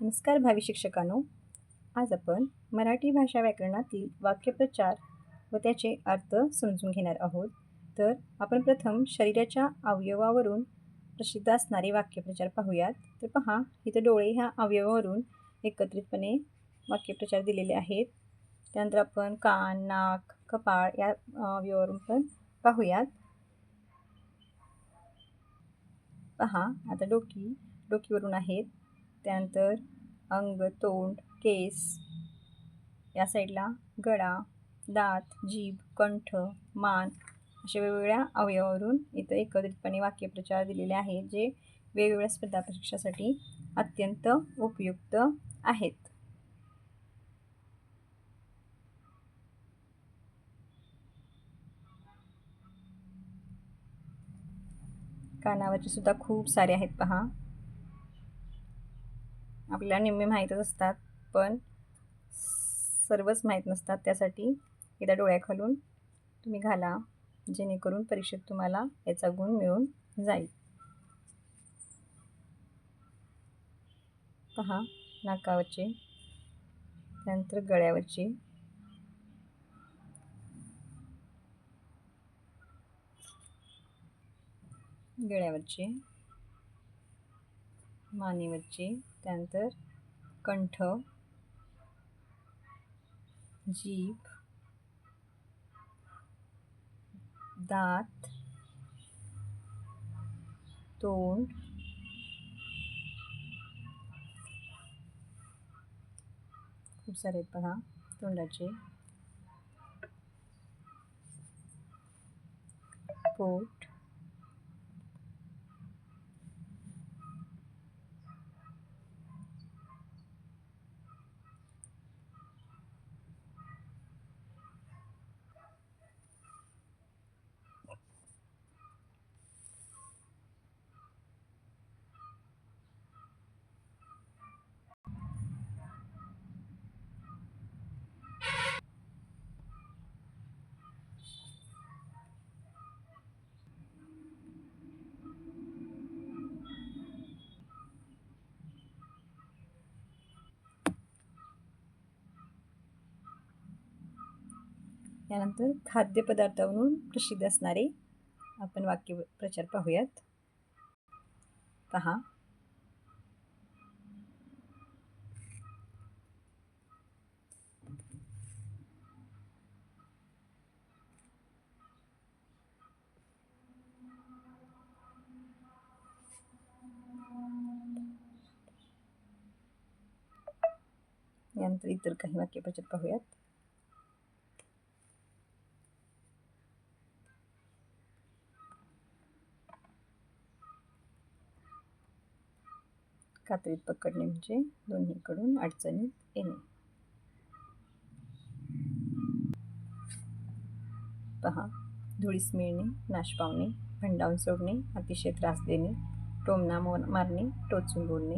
नमस्कार भावी शिक्षकांनो. आज आपण मराठी भाषा व्याकरणातील वाक्यप्रचार व त्याचे अर्थ समजून घेणार आहोत. तर आपण प्रथम शरीराच्या अवयवावरून प्रसिद्ध असणारे वाक्यप्रचार पाहूयात. तर पहा इथं डोळे ह्या अवयवावरून एकत्रितपणे वाक्यप्रचार दिलेले आहेत. त्यानंतर आपण कान नाक कपाळ या अवयवावरून पण पाहूयात. पहा आता डोकी डोकीवरून आहेत. त्यानंतर अंग तोंड केस या साईडला गळा दात जीभ कंठ मान अशा वेगवेगळ्या अवयवावरून इथं एकत्रितपणे वाक्यप्रचार दिलेले आहेत जे वेगवेगळ्या स्पर्धा परीक्षासाठी अत्यंत उपयुक्त आहेत. कानावरचे सुद्धा खूप सारे आहेत पहा. आपल्याला निम्मे माहीतच असतात पण सर्वच माहीत नसतात त्यासाठी एकदा डोळ्याखालून तुम्ही घाला जेणेकरून परीक्षेत तुम्हाला याचा गुण मिळून जाईल. पहा नाकावरचे त्यानंतर गळ्यावरचे. गळ्यावरचे. मानेवरचे त्यानंतर कंठ जीभ दात तोंड खूप सारे पहा तोंडाचे. पोट यानंतर खाद्यपदार्थावरून प्रसिद्ध असणारे आपण वाक्य प्रचार पाहूयात. पहा. यानंतर इतर काही वाक्यप्रचार पाहूयात. कात्रीत पकडणे म्हणजे दोन्हीकडून अडचणीत येणे. पहा धुळीस मिळणे नाश पावणे भंडावून सोडणे अतिशय त्रास देणे टोमना मारणे टोचून बोलणे